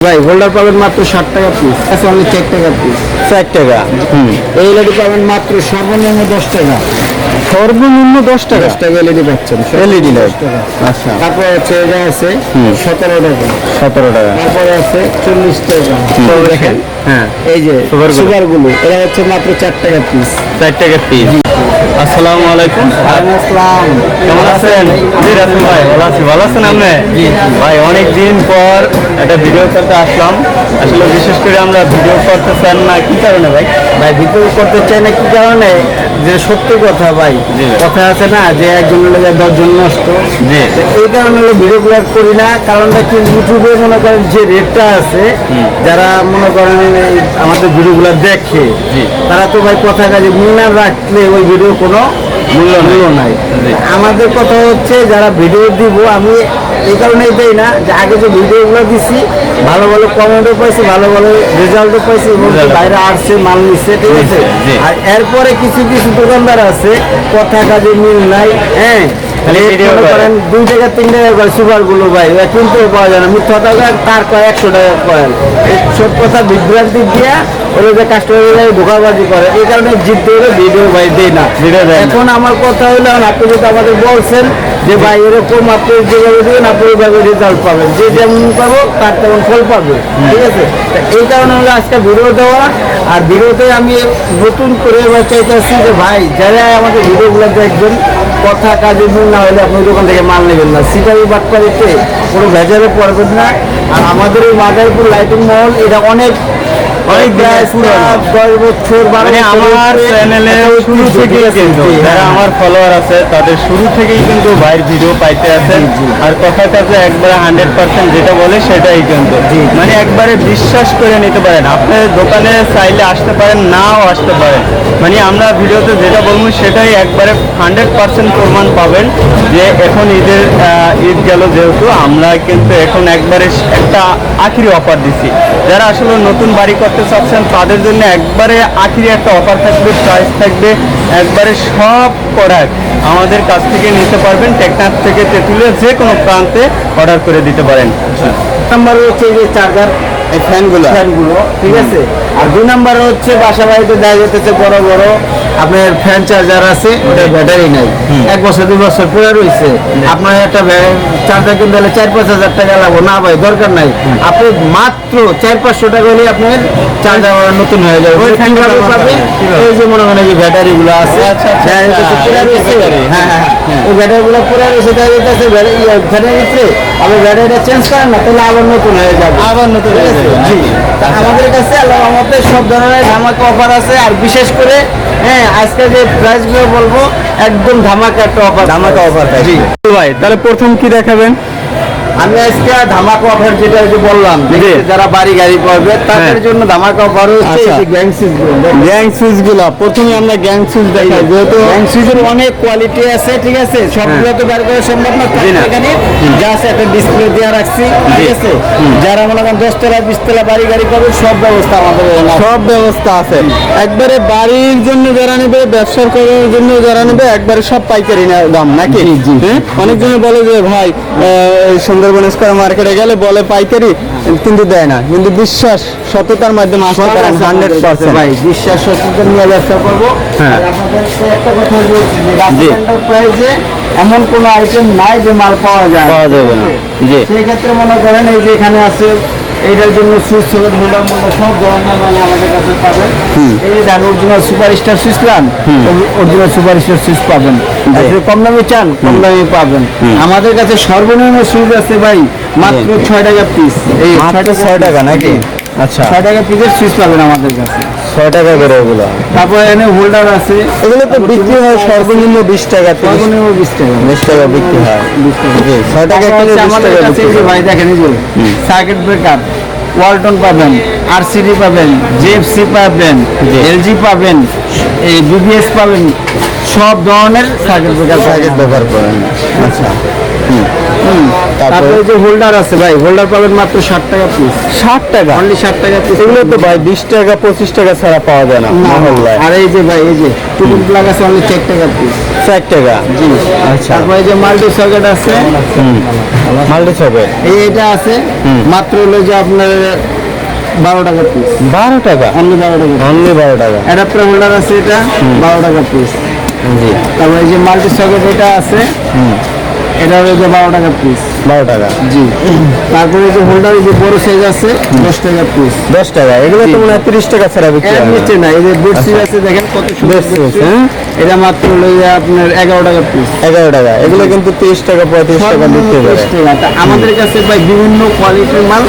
ভাই হোল্ডার পাবেন মাত্র ষাট টাকা পিস আছে অনলি চার টাকা পিস ষাট টাকা হুম। এই এলইডি পাবেন মাত্র সর্বনিম্ন দশ টাকা। সর্বনিম্ন দশ টাকা? দশ টাকা এলইডি পাচ্ছেন এলইডি লাইট টাকা। আচ্ছা। তারপরে হচ্ছে এটা আছে সতেরো টাকা। সতেরো টাকা। তারপরে আছে চল্লিশ টাকা। দেখেন হ্যাঁ। এই যে সুগারগুলো। সুগারগুলো এরা হচ্ছে মাত্র চার টাকা পিস ষাট টাকা পিস আসসালামু আলাইকুম। আসসালাম কেমন আছেন? জি রাসেল ভাই ভালো আছি। ভালো আছেন আপনি? ভাই অনেক দিন পর একটা ভিডিও করতে আসলাম। আসলে বিশেষ করে আমরা ভিডিও করতে চান না কি কারণে ভাই? ভাই ভিডিও করতে চাই না কি কারণে? যে সত্যি কথা ভাই কথা আছে না যে একজন লোকের দশজন নষ্ট। এই কারণে হলো ভিডিওগুলো করি না কারণটা কি? ইউটিউবে মনে করেন যে রেটটা আছে যারা মনে করেন আমাদের ভিডিওগুলো দেখে তারা তো ভাই কথা কাজে মূল না রাখলে ওই ভিডিও কোনো মূল্য মূল্য নাই। আমাদের কথা হচ্ছে যারা ভিডিও দিব আমি এই কারণেই দেই না যে আগে যে ভিডিওগুলো দিছি ভালো ভালো কমেন্টও পাইছি ভালো ভালো রেজাল্টও পাইছি এবং বাইরে আসছে মাল নিচ্ছে ঠিক আছে? আর এরপরে কিছু কিছু দোকানদার আছে কথা কাজে মিল নাই হ্যাঁ? দুই টাকা তিন টাকা করে সুপারগুলো ভাই ওরা কিনতে পাওয়া যায় না। মিথ্যা টাকা তার কয় একশো টাকা এই সব কথা বিভ্রান্তি দিয়া ওরা যে কাস্টমার ধোকাবাজি করে এই কারণে জিততে হলে ভিডিও ভাই দেয় না। এখন আমার কথা হলো আপনি যদি আমাদের বলছেন যে ভাই এরকম আপনি যেভাবে দেবেন আপনি ওইভাবে রেজাল্ট পাবেন। যে যেমন পাবো তার তেমন ফল পাবে। ঠিক আছে? এই কারণে হলো আজকে ভিডিও দেওয়া। আর ভিডিওতে আমি নতুন করে এবার চাইতেছি যে ভাই যারা আমাদের ভিডিওগুলো দেখবেন কথা কাজে মিল না হলে আপনি দোকান থেকে মাল নেবেন না। সিটারি বাটপাড়িতে কোনো ভেজালে পড়বেন না। আর আমাদের এই মাদারপুর লাইটিং মহল এটা অনেক অনেক দশ বছর মানে আমার চ্যানেলে শুরু থেকেই কিন্তু যারা হ্যাঁ। আমার ফলোয়ার আছে তাদের শুরু থেকেই কিন্তু ভাইয়ের ভিডিও পাইতে আছেন আর কথা কাছে একবারে হান্ড্রেড পার্সেন্ট যেটা বলে সেটাই কিন্তু। মানে একবারে বিশ্বাস করে নিতে পারেন। আপনার দোকানে চাইলে আসতে পারেন নাও আসতে পারেন। মানে আমরা ভিডিওতে যেটা বলব সেটাই একবারে হান্ড্রেড পার্সেন্ট প্রমাণ পাবেন যে এখন ঈদের ঈদ গেল যেহেতু আমরা কিন্তু এখন একবারে একটা আখিরি অফার দিছি। যারা আসলে নতুন বাড়ি করতে চাচ্ছেন তাদের জন্য একবারে আখিরি একটা অফার থাকবে প্রাইস থাকবে একবারে সব প্রোডাক্ট আমাদের কাছ থেকে নিতে পারবেন টেকনাফ থেকে তেঁতুলে যে কোনো প্রান্তে অর্ডার করে দিতে পারেন। নাম্বার হচ্ছে এই যে চার্জার এই ফ্যানগুলো ফ্যানগুলো ঠিক আছে? আর দুই নাম্বার হচ্ছে বাসা বাড়িতে দেওয়া যেতেছে বড় বড় আপনার ফ্যান চার্জার আছে ওটা ব্যাটারি নাই। এক বছর দুই বছর পরে রয়েছে। আপনার একটা চার্জার কিনতে হলে চার পাঁচ হাজার টাকা লাগবে। না ভাই দরকার নাই। আপনি মাত্র চার পাঁচশো টাকা হলে আপনার চার্জার নতুন হয়ে যাবে? এই যে মনে করেন যে ব্যাটারি গুলো আছে। আচ্ছা, আচ্ছা, আচ্ছা। হ্যাঁ হ্যাঁ হ্যাঁ। ওই ব্যাটারি গুলো পরে রয়েছে দেখা দিচ্ছে আবার ব্যাটারিটা চেঞ্জ করেন না তাহলে আবার নতুন হয়ে যাবে। আবার নতুন হয়ে যাবে, জি। আচ্ছা। আমাদের কাছে আল্লাহ আমাদের সব ধরনের ধামাকা অফার আছে আর বিশেষ করে হ্যাঁ আজকে যে প্রাইসগুলো বলব একদম ধামাকা একটা অফার ধামাকা অফার জি। ভাই তাহলে প্রথম কি দেখাবেন? আমি আজকে ধামাকা অফার যেটা যে বললাম যারা বাড়ি গাড়ি করবে তাদের হ্যাঁ। জন্য ধামাকা অফার হচ্ছে আচ্ছা। এই যে গ্যাং সিজগুলো গ্যাং সুইচগুলা প্রথমে আমরা গ্যাং সুইচ দেখাই যেহেতু গ্যাং অনেক কোয়ালিটি আছে ঠিক আছে? সবগুলো তো বের করা সম্ভব না জি এখানে। জাস্ট একটা ডিসপ্লে দেওয়া রাখছি ঠিক আছে? যারা মনে করেন দশতলা বিশতলা বাড়ি গাড়ি করবে সব ব্যবস্থা আমাদের সব ব্যবস্থা আছে। একবারে বাড়ির জন্য যারা নেবে ব্যবসার করার জন্য যারা নেবে একবারে সব পাইকারি না- দাম নাকি। হ্যাঁ? অনেকজনে বলে যে ভাই সুন্দরবন স্কোয়ার মার্কেটে গেলে বলে পাইকারি কিন্তু দেয় না। কিন্তু বিশ্বাস সততার মাধ্যমে আসতে পারেন হান্ড্রেড পার্সেন্ট ভাই বিশ্বাস সচেতন নিয়ে ব্যবসা করব। হ্যাঁ। একটা কথা যে জি। এমন কোনো আইটেম নাই যে মাল পাওয়া যায়। পাওয়া যাবে না। সেই ক্ষেত্রে মনে করেন এই যে এখানে আছে এইটার জন্য সুইচ সোলার হোল্ডার মূল্য সব ধরনের মানে আমাদের কাছে পাবেন এই যে দেন original super star switch plan original super star switch পাবেন। কম দামে চান কম দামে পাবেন। আমাদের কাছে সর্বনিম্ন সুইচ আছে ভাই মাত্র ছয় টাকা পিস এই ছয় টাকা নাকি? আচ্ছা। ছয় টাকা পিসের সুইচ পাবেন আমাদের কাছে। ছয় টাকা করে ওগুলো তারপর এখানে হোল্ডার আছে। এগুলো তো বিক্রি হয় সর্বনিম্ন বিশ টাকা সর্বনিম্ন বিশ টাকা। বিশ টাকা বিক্রি হয়। টাকা। ছয় টাকা কিনে বিশ টাকা বিক্রি ভাই দেখেন সার্কিট ব্রেকার ওয়ালটন পাবেন আরসিডি পাবেন জেএফসি পাবেন এলজি পাবেন এই বিবিএস পাবেন সব ধরনের সার্কিট ব্রেকার সাইকেল ব্যবহার করেন আচ্ছা। হুম। তারপরে যে হোল্ডার আছে ভাই হোল্ডার পাবেন মাত্র ষাট টাকা পিস ষাট টাকা? অনলি ষাট টাকা পিস এগুলো তো ভাই বিশ টাকা পঁচিশ টাকা ছাড়া পাওয়া যায় না আর এই যে ভাই এই যে টুকুন প্লাগ আছে অনলি চার টাকা পিস ষাট টাকা? জি। আচ্ছা। তারপরে যে মাল্টি সকেট আছে মাল্টি সকেট এই এটা আছে মাত্র হলো যে আপনার বারো টাকা পিস বারো টাকা? অনলি বারো টাকা অনলি বারো টাকা। অ্যাডাপ্টার হোল্ডার আছে এটা বারো টাকা পিস জি। তারপরে যে মাল্টি সকেট এটা আছে এটা যে বারো টাকা পিস বারো টাকা। জি। তারপরে যে হোল্ডার যে বড় সাইজ আছে দশ টাকা পিস দশ টাকা এগুলো তো মনে হয় তিরিশ টাকা ছাড়া বিক্রি না। এই যে বেডশিট আছে দেখেন কত সুন্দর। হ্যাঁ? এটা মাত্র হলো আপনার এগারো টাকা পিস এগারো টাকা এগুলো কিন্তু তিরিশ টাকা পঁয়ত্রিশ টাকা বিক্রি করে। আমাদের কাছে ভাই বিভিন্ন কোয়ালিটির মাল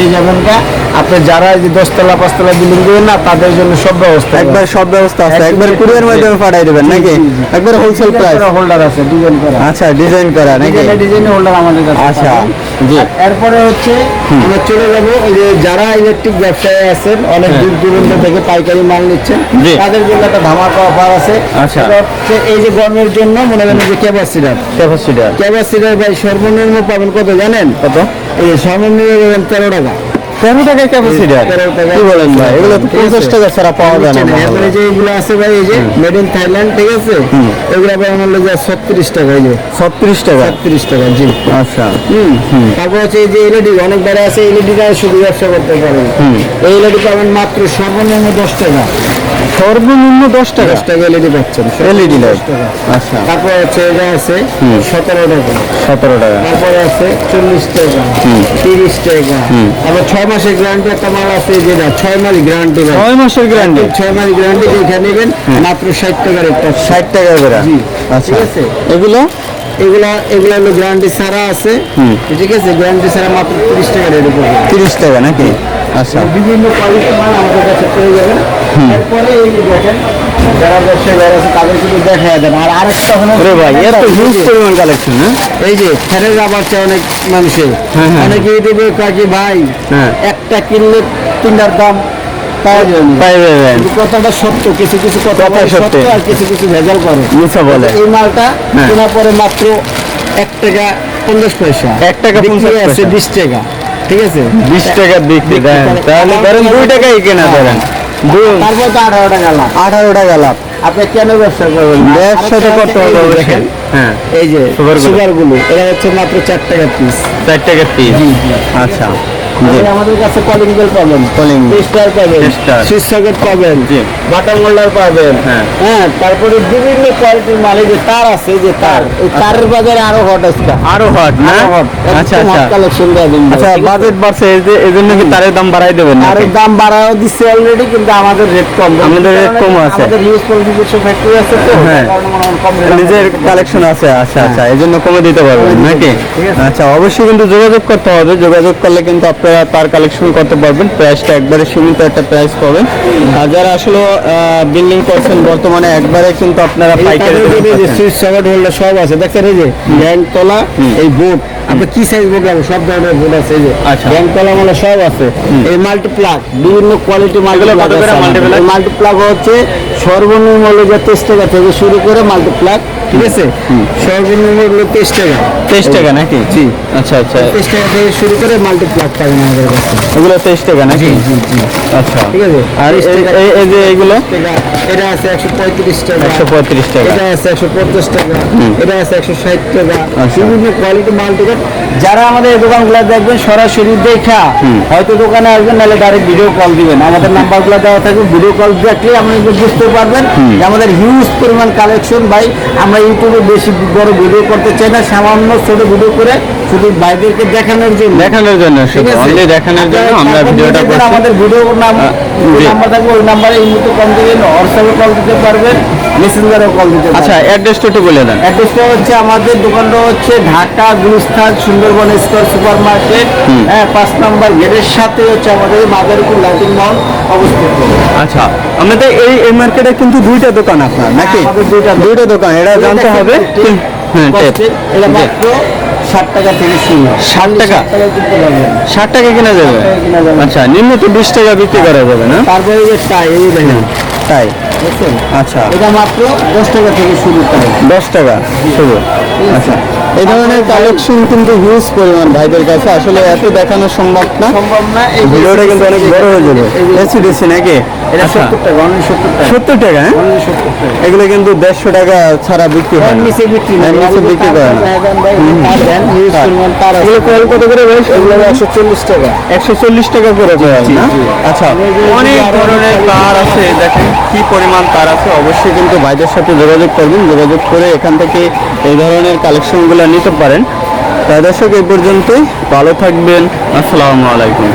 এই যেমন আপনি যারা যে দশতলা পাঁচতলা বিল্ডিং দেবেন না তাদের জন্য সব ব্যবস্থা একবার সব ব্যবস্থা আছে। একবার কুরিয়ার মাধ্যমে পাঠিয়ে দেবেন নাকি? একবার হোলসেল প্রাইস হোল্ডার আছে ডিজাইন করা। আচ্ছা ডিজাইন করা নাকি? ডিজাইনে হোল্ডার আমাদের কাছে আচ্ছা, জি। এরপরে হচ্ছে আমরা চলে যাব ওই যে যারা ইলেকট্রিক ব্যবসায়ী আছেন অনেক দূর দূরান্ত থেকে পাইকারি মাল নিচ্ছেন হ্যাঁ। তাদের জন্য একটা ধামাকা অফার আছে। আচ্ছা। হচ্ছে এই যে গরমের জন্য মনে করেন যে ক্যাপাসিটার ক্যাপাসিটার ক্যাপাসিটার ভাই সর্বনিম্ন পাবেন কত জানেন? কত? এই সর্বনিম্ন তেরো টাকা। তেরো টাকা ক্যাপাসিটার কি বলেন ভাই? এগুলো তো পঞ্চাশ টাকা ছাড়া পাওয়া যায় না মনে যে এগুলো আছে ভাই এই যে মেড ইন থাইল্যান্ড ঠিক আছে? এগুলো ভাই আমার লোক ছত্রিশ টাকা এই যে। ছত্রিশ টাকা? ছত্রিশ টাকা জি। আচ্ছা। হুম। তারপর হচ্ছে এই যে এলইডি অনেক বাইরে আছে এলইডিটা শুধু ব্যবসা করতে পারেন। এই এলইডি পাবেন মাত্র সর্বনিম্ন দশ টাকা। সর্বনিম্ন দশ টাকা? দশ টাকা এলইডি পাচ্ছেন এলইডি লাইট। আচ্ছা। তারপর হচ্ছে এটা আছে সতেরো টাকা। সতেরো টাকা। তারপরে আছে চল্লিশ টাকা তিরিশ টাকা। তারপর ছয় মাসের গ্যারান্টি একটা মাল আছে যেটা ছয় মাস গ্যারান্টি ছয় মাসের গ্যারান্টি ছয় মাস গ্যারান্টি যেখানে নেবেন মাত্র ষাট টাকার একটা। ষাট টাকা করে। আচ্ছা। ঠিক আছে। এগুলো? এগুলা এগুলা হলো গ্যারান্টি ছাড়া আছে। ঠিক আছে? গ্যারান্টি ছাড়া মাত্র তিরিশ টাকা রেট পড়বে তিরিশ টাকা নাকি? আচ্ছা। বিভিন্ন কোয়ালিটির মাল আমাদের কাছে পেয়ে যাবেন। এরপরে এই দেখেন যারা ব্যবসায়ী আছে তাদের কিন্তু দেখা যাবে আর আরেকটা হলো ওরে ভাই এত হিউজ পরিমাণ কালেকশন হ্যাঁ? এই যে ফ্যানের রাবার চাই অনেক মানুষের। হ্যাঁ, হ্যাঁ। অনেকে ইউটিউবে কাকি ভাই হ্যাঁ। একটা কিনলে তিনটার দাম পাওয়া যায় না। পাই যাবেন কিন্তু কথাটা সত্য কিছু কিছু কথা কথা সত্য। সত্য আর কিছু কিছু ভেজাল করে। বলে। এই মালটা হ্যাঁ। কেনার পরে মাত্র এক টাকা পঞ্চাশ পয়সা। এক টাকা বিক্রি আছে বিশ টাকা ঠিক আছে? বিশ টাকা বিক্রি তাহলে ধরেন দুই টাকাই কেনা ধরেন। দুই তারপর তো আঠারো টাকা লাভ আঠারো টাকা লাভ আপনি কেন ব্যবসা করবেন? ব্যবসা তো করতে হবে। দেখেন, হ্যাঁ এই যে এটা হচ্ছে মাত্র চার টাকা পিস চার টাকা পিস আচ্ছা। আমাদের কাছে কলিং বেল পাবেন। Bell। স্টার পাবেন। সুইচ সকেট পাবেন। জি। বাটার মোল্ডার পাবেন। হ্যাঁ। হ্যাঁ তারপরে বিভিন্ন কোয়ালিটির যে তার আছে যে তার এই তারের বাজারে আরও হট আছে। আরও হট না? আচ্ছা আচ্ছা। কালেকশন দিন আচ্ছা বাজেট বাড়ছে এই জন্য কি তারের দাম বাড়াই দেবেন আর নাকি? দাম বাড়াও দিচ্ছে অলরেডি কিন্তু আমাদের রেট কম। আমাদের rate কম আছে। আমাদের পলিটিক্স ফ্যাক্টরি আছে তো হ্যাঁ। হয় নিজের কালেকশন আছে আচ্ছা আচ্ছা। এই জন্য কমে দিতে পারবেন নাকি। আচ্ছা অবশ্যই কিন্তু যোগাযোগ করতে হবে। যোগাযোগ করলে কিন্তু আপনারা তার কালেকশন করতে পারবেন। প্রাইসটা একবারে সীমিত একটা প্রাইস পাবেন। আর যারা আসলে বিল্ডিং করছেন বর্তমানে একবারে কিন্তু আপনারা পাইকারি। সুইচ সব আছে। দেখছেন এই যে ব্যাংক তলা এই বোর্ড আপনি কি সাইজ বোর্ড লাগবে সব ধরনের বোর্ড আছে যে আচ্ছা। ব্যাংক তলা মানে সব আছে। এই মাল্টিপ্লাগ বিভিন্ন কোয়ালিটি কত করে হচ্ছে সর্বনিম্ন হলো যে তেইশ টাকা থেকে শুরু করে মাল্টিপ্লাগ ঠিক আছে? সর্বনিম্ন হলো তেইশ টাকা। তেইশ টাকা নাকি? জি। আচ্ছা আচ্ছা। তেইশ টাকা থেকে শুরু করে মাল্টিপ্লাগ পাবেন আমাদের কাছে। এগুলো তেইশ টাকা নাকি? আচ্ছা। ঠিক আছে? আর এই- যে এগুলো? এটা আছে একশো পঁয়ত্রিশ টাকা। একশো পঁয়ত্রিশ টাকা। এটা আছে একশো পঞ্চাশ টাকা। এটা আছে একশো ষাট টাকা। আচ্ছা। বিভিন্ন কোয়ালিটি মাল দোকান যারা আমাদের এই দোকানগুলো দেখবেন সরাসরি দেখা হয়তো দোকানে আসবেন নাহলে ডাইরেক্ট ভিডিও কল দিবেন। আমাদের নাম্বারগুলো দেওয়া থাকবে ভিডিও কল দেখলে আপনি বুঝতে পারবেন যে আমাদের হিউজ পরিমাণ কালেকশন ভাই আমরা ইউটিউবে বেশি বড় ভিডিও করতে চাই না সামান্য ছোট ভিডিও করে শুধু বাইরেকে দেখানোর জন্য। দেখানোর জন্য দেখানোর জন্য আমরা ভিডিওটা আমাদের ভিডিও নাম। নাম্বার থাকবে ওই নাম্বারে এই মুহূর্তে কল দিবেন হোয়াটসঅ্যাপে কল দিতে পারবেন মেসেঞ্জারেও কল দিতে আচ্ছা অ্যাড্রেসটা একটু বলে দেন। অ্যাড্রেসটা হচ্ছে আমাদের দোকানটা হচ্ছে Dhaka Gulistan Sundarban square super market হ্যাঁ পাঁচ নম্বর গেটের সাথে হচ্ছে আমাদের মাদারীপুর লাইটিং মল অবস্থিত। আচ্ছা আমাদের এই এই মার্কেটে কিন্তু দুইটা দোকান আপনার নাকি? হ্যাঁ, দুইটা দোকান। দুইটা দোকান এটা জানতে হবে। হ্যাঁ এটা। মাত্র ষাট টাকা থেকে শুরু ষাট টাকা? ষাট টাকা কিনা যাবে? আচ্ছা নিম্ন তো বিশ টাকা বিক্রি করা যাবে না? তারপরে এই যে টাই এই দেখেন। তাই বুঝছেন আচ্ছা। এটা মাত্র দশ টাকা থেকে শুরু করে। দশ টাকা শুরু। আচ্ছা। এই ধরনের কালেকশন কিন্তু হিউজ পরিমাণ ভাইদের কাছে। আসলে এত দেখানো সম্ভব না। সম্ভব না এই ভিডিওটা কিন্তু অনেক বড় হয়ে যাবে। এই- এসিডিসি নাকি? এটা আচ্ছা। সত্তর টাকা অনলি সত্তর টাকা। সত্তর টাকা হ্যাঁ? সত্তর টাকা। এগুলো কিন্তু দেড়শো টাকা ছাড়া বিক্রি হয় না। নিচে বিক্রি এর নিচে বিক্রি করে না। এগুলো কত করে ভাই এগুলো একশো চল্লিশ টাকা একশো চল্লিশ টাকা করে না? আচ্ছা। অনেক ধরনের তার আছে। দেখেন কি পরিমাণ তার আছে, অবশ্যই কিন্তু ভাইদের সাথে যোগাযোগ করবেন, যোগাযোগ করে এখান থেকে এই ধরনের কালেকশনগুলো নিতে পারেন। তাই দর্শক এই পর্যন্তই। ভালো থাকবেন। আসসালামু আলাইকুম।